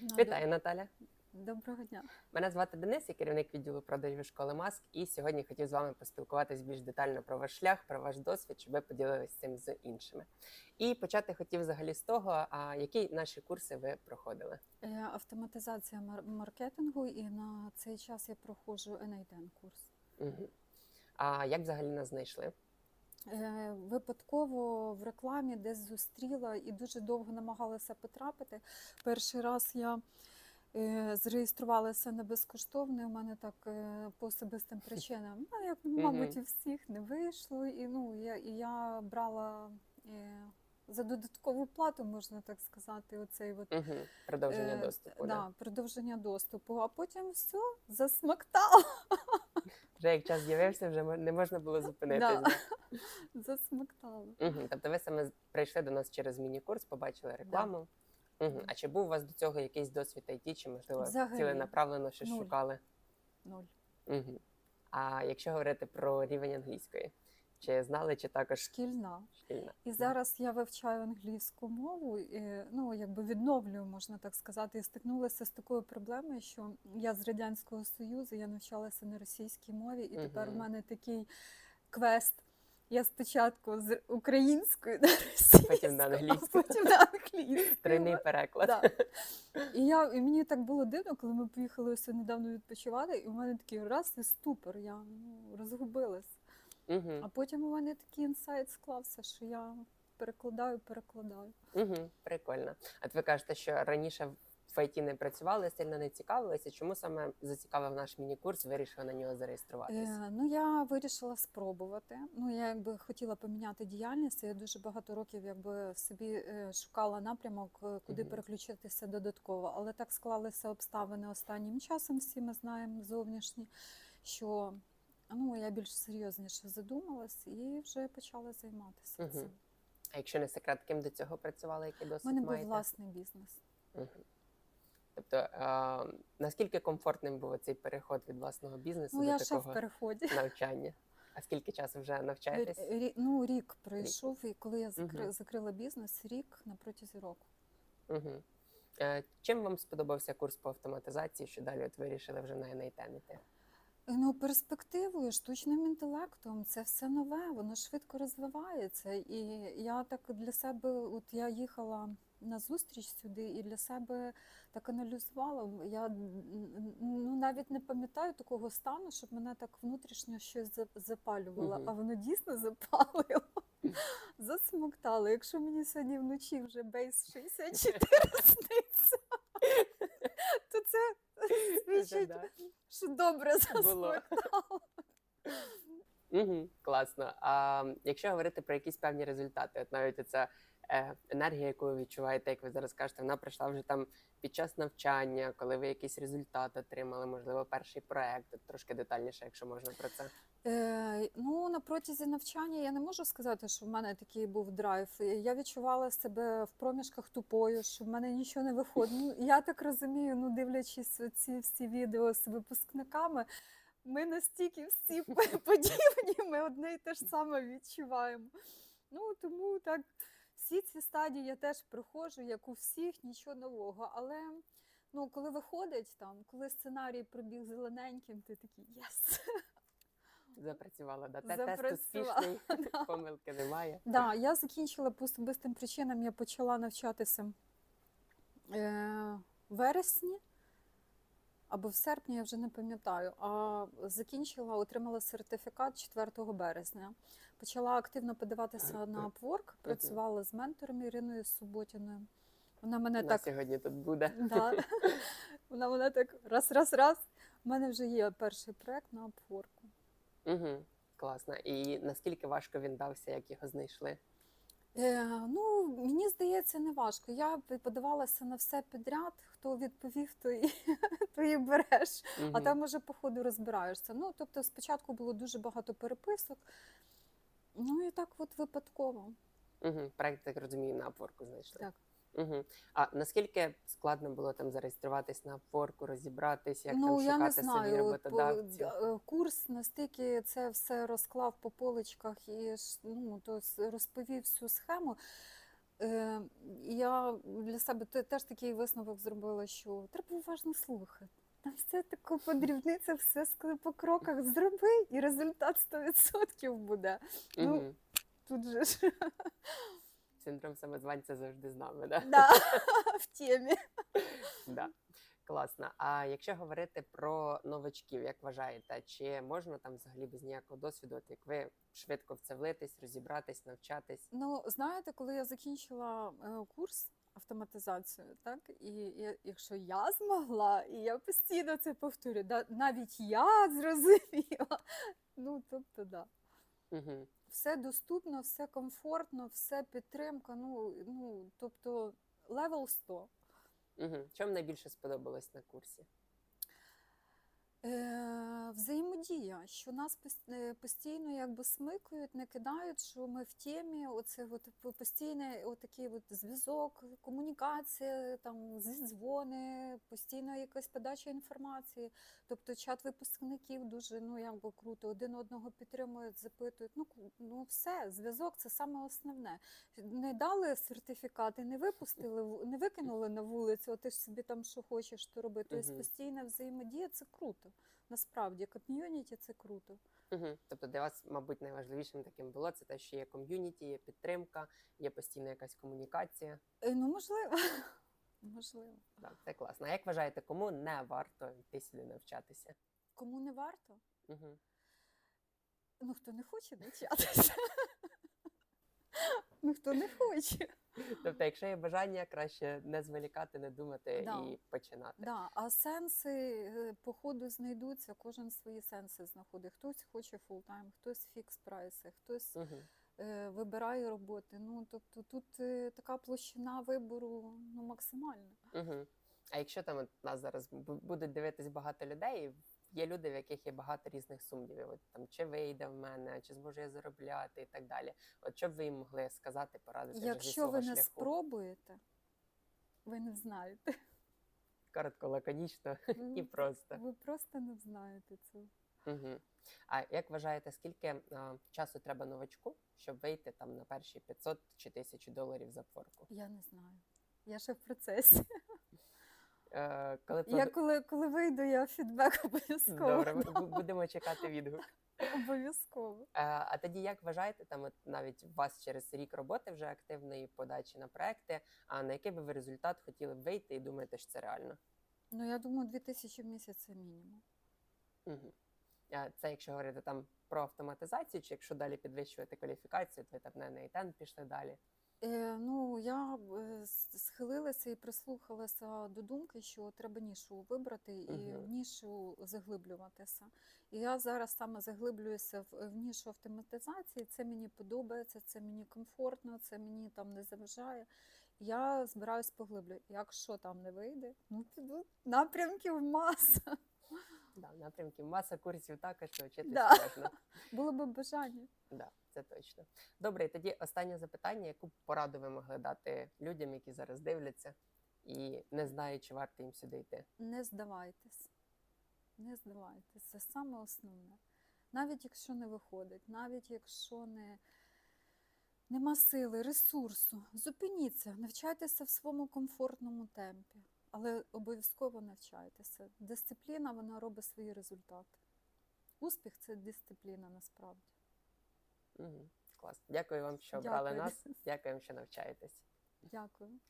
Ну, Вітаю, Наталя. Доброго дня. Мене звати Денис, я керівник відділу продажів школи маск. І сьогодні хотів з вами поспілкуватись більш детально про ваш шлях, про ваш досвід, щоб ви поділилися цим з іншими. І почати хотів взагалі з того, а які наші курси ви проходили. Е, Автоматизація мар- маркетингу, і на цей час я проходжу NITN курс. Угу. А як взагалі нас знайшли? Е, Випадково в рекламі десь зустріла і дуже довго намагалася потрапити. Перший раз я е, зареєструвалася на безкоштовний. У мене так е, по особистим причинам, ну, як, мабуть, у всіх не вийшло. І ну, я, і я брала за додаткову плату, можна так сказати, оцей от Угу. Продовження Е, доступу. Да, Да. продовження доступу. А потім все, засмоктало. Вже як час з'явився, вже не можна було зупинитись. Да. Да. засмоктало. Угу. Тобто ви саме прийшли до нас через міні-курс, побачили рекламу. Угу. А чи був у вас до цього якийсь досвід IT, чи можливо Взагалі. ціленаправлено щось Нуль. шукали? Нуль. Угу. А якщо говорити про рівень англійської, чи знали, чи також Шкільна. шкільна? І зараз я вивчаю англійську мову, і, ну якби відновлюю, можна так сказати, і стикнулася з такою проблемою, що я з радянського союзу, я навчалася на російській мові, і тепер у Мгм. мене такий квест. Я спочатку з української на російську, Потім на а англійську. потім на англійську. Тройний переклад. Да. І, я, і мені так було дивно, коли ми поїхали ось недавно відпочивати, і у мене такий раз і ступор, я ну, розгубилась. Угу. А потім у мене такий інсайт склався, що я перекладаю, перекладаю. Угу. Прикольно. От ви кажете, що раніше в ІТ не працювали, сильно не цікавилися. Чому саме зацікавив наш міні-курс, вирішили на нього зареєструватися? Е, ну, я вирішила спробувати. Ну, я якби хотіла поміняти діяльність. Я дуже багато років якби собі е, шукала напрямок, е, куди Мгм. переключитися додатково. Але так склалися обставини останнім часом, всі ми знаємо зовнішні, що ну, я більш серйозніше задумалась і вже почала займатися Мгм. цим. А якщо не секрет, ким до цього працювали, який У мене був маєте? власний бізнес. Угу. Тобто, а, наскільки комфортним був цей переход від власного бізнесу Ну, до я ще в переході. навчання? А скільки часу вже навчаєтесь? Рі- Ну, рік пройшов, і коли я закри... Мгм. закрила бізнес, рік на протязі року. Угу. Е, чим вам сподобався курс по автоматизації, що далі от вирішили вже на NIT іти? Ну, перспективою, штучним інтелектом, це все нове, воно швидко розвивається. І я так для себе, от я їхала на зустріч сюди і для себе так аналізувала. Я ну, навіть не пам'ятаю такого стану, щоб мене так внутрішньо щось за- запалювало, Мгм. а воно дійсно запалило. Засмоктало. Якщо мені сьогодні вночі вже бейс 64 сниться, то це свідчить що добре засмоктало. Угу, класно. А якщо говорити про якісь певні результати, от навіть ця е, енергія, яку ви відчуваєте, як ви зараз кажете, вона прийшла вже там під час навчання, коли ви якийсь результат отримали, можливо, перший проект. Трошки детальніше, якщо можна про це. Е, ну, на протязі навчання я не можу сказати, що в мене такий був драйв. Я відчувала себе в проміжках тупою, що в мене нічого не виходить. Я так розумію, ну дивлячись ці всі відео з випускниками, ми настільки всі подібні, ми одне і те ж саме відчуваємо. Ну тому так, всі ці стадії я теж проходжу, як у всіх, нічого нового. Але ну, коли виходить там, коли сценарій пробіг зелененьким, ти такий єс. Запрацювала, да? Те- тест успішний, да. помилки немає. Да, я закінчила по особистим причинам. Я почала навчатися е, в вересні або в серпні, я вже не пам'ятаю. А закінчила, отримала сертифікат 4 березня. Почала активно подаватися на Upwork, працювала з ментором Іриною Суботіною. Вона мене так сьогодні тут буде. Да. Вона мене так раз, раз, раз. У мене вже є перший проект на Upwork. Угу, класно. І наскільки важко він дався, як його знайшли? Е, ну, мені здається, не важко. Я подавалася на все підряд. Хто відповів, то і, то і береш. А там уже по ходу розбираєшся. Ну, тобто, спочатку було дуже багато переписок. Ну і так от випадково. Угу. Проект, так розумію, на Upwork знайшли. Так. Угу. А наскільки складно було там зареєструватись на Upwork, розібратись, як ну, там я не шукати собі знаю. от, роботодавців? е, Курс настільки це все розклав по поличках і ж, ну, то с- розповів всю схему. Е, я для себе те- теж такий висновок зробила, що треба уважно слухати. Там все таке по дрібницях, все по кроках зроби, і результат 100% буде. Ну. Тут же ж Синдром самозванця завжди з нами, да? да, в темі. Да. Класно. А якщо говорити про новачків, як вважаєте, чи можна там взагалі без ніякого досвіду, от як ви швидко в це влитись, розібратись, навчатись? Ну, знаєте, коли я закінчила е, курс автоматизацію, так, і, і якщо я змогла, і я постійно це повторюю, да, навіть я зрозуміла. Ну, тобто, да. Угу. Все доступно, все комфортно, все підтримка. Ну, ну тобто, левел 100. Угу. Чому найбільше сподобалось на курсі? Е, взаємодія, що нас е, постійно якби смикають, не кидають, що ми в темі, оце от по- постійний отакий от зв'язок, комунікація, там дзвони, постійно якась подача інформації. Тобто чат випускників дуже ну якби круто, один одного підтримують, запитують. Ну, ну все, зв'язок це саме основне. Не дали сертифікати, не випустили, не викинули на вулицю, а ти ж собі там що хочеш, то роби. Тобто постійна взаємодія це круто. Насправді, ком'юніті це круто. Угу. Тобто для вас, мабуть, найважливішим таким було це те, що є ком'юніті, є підтримка, є постійна якась комунікація. Е, Ну, можливо. Можливо. Да, це класно. А як вважаєте, кому не варто йти сюди навчатися? Кому не варто? Угу. Ну, хто не хоче навчатися. Ну, хто не хоче. Тобто, якщо є бажання, краще не зволікати, не думати Да. і починати. Да, а сенси е, по ходу знайдуться, кожен свої сенси знаходить. Хтось хоче фултайм, хтось фікс прайси, хтось Угу. е, вибирає роботи. Ну, тобто тут е, така площина вибору ну, максимальна. Угу. А якщо там от нас зараз бу- будуть дивитись багато людей, є люди, в яких є багато різних сумнівів. От там чи вийде в мене, чи зможу я заробляти і так далі. От що б ви їм могли сказати, порадити Якщо ви не шляху? спробуєте, ви не знаєте. Коротко, лаконічно і просто. ви просто не знаєте цього. Угу. А як вважаєте, скільки а, часу треба новачку, щоб вийти там на перші 500 чи 1000 доларів за форку? Я не знаю. Я ще в процесі. Е, коли Я коли, коли вийду, я фідбек обов'язково. Добре, ми дам. будемо чекати відгук. Обов'язково. Е, А тоді як вважаєте, там от навіть у вас через рік роботи вже активної подачі на проекти, а на який би ви результат хотіли б вийти і думаєте, що це реально? Ну, я думаю, 2000 в місяць це мінімум. Угу. Це якщо говорити там про автоматизацію, чи якщо далі підвищувати кваліфікацію, то ви там на нейтен пішли далі. Е, ну, я е, схилилася і прислухалася до думки, що треба нішу вибрати і Мгм. в нішу заглиблюватися. І я зараз саме заглиблююся в, в нішу автоматизації. Це мені подобається, це мені комфортно, це мені там не заважає. Я збираюсь поглиблювати. Якщо там не вийде, ну піду напрямків маса. Да, напрямків маса курсів також вчитися Да. можна. Було би бажання. Да, це точно. Добре, і тоді останнє запитання: яку б пораду ви могли дати людям, які зараз дивляться і не знають, чи варто їм сюди йти? Не здавайтесь. Не здавайтесь. Це саме основне. Навіть якщо не виходить, навіть якщо не, нема сили, ресурсу, зупиніться, навчайтеся в своєму комфортному темпі. Але обов'язково навчайтеся. Дисципліна вона робить свої результати. Успіх це дисципліна насправді. Угу. Клас. Дякую вам, що обрали Дякую. нас. Дякуємо, що навчаєтесь. Дякую.